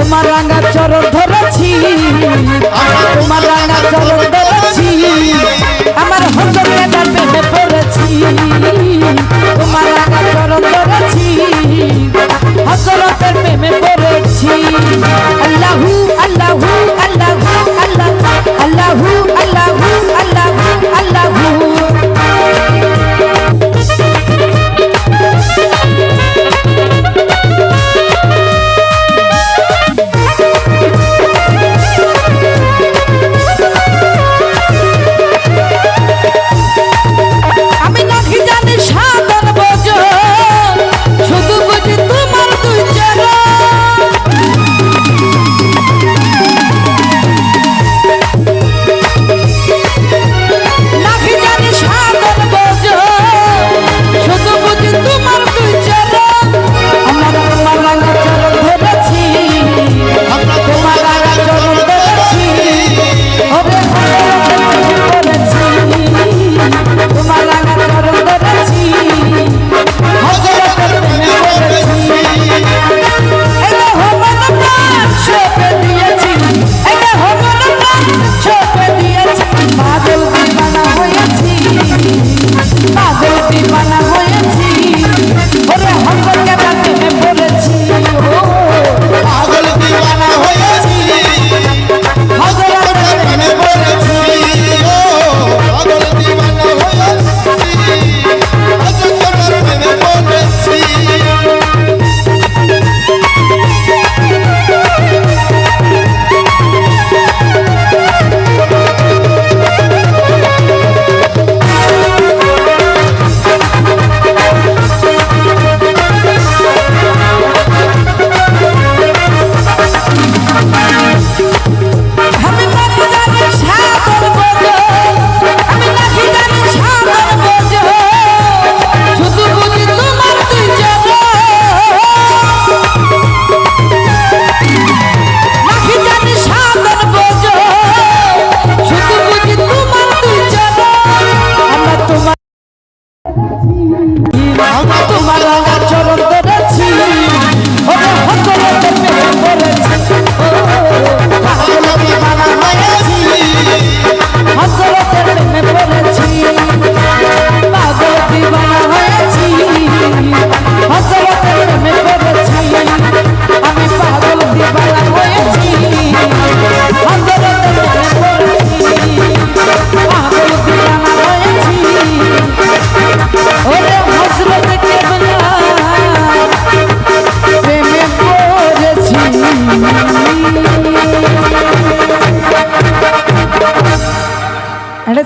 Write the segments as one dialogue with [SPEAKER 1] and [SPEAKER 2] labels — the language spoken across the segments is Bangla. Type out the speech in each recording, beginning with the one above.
[SPEAKER 1] তোমার রাঙা চরণ ধরেছি। তোমার রাঙা চরণ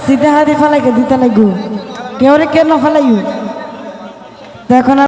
[SPEAKER 1] সিধে হাতে ফালাইকে দিতে লাগু কেউ রে কেন ফালাইও? তো এখন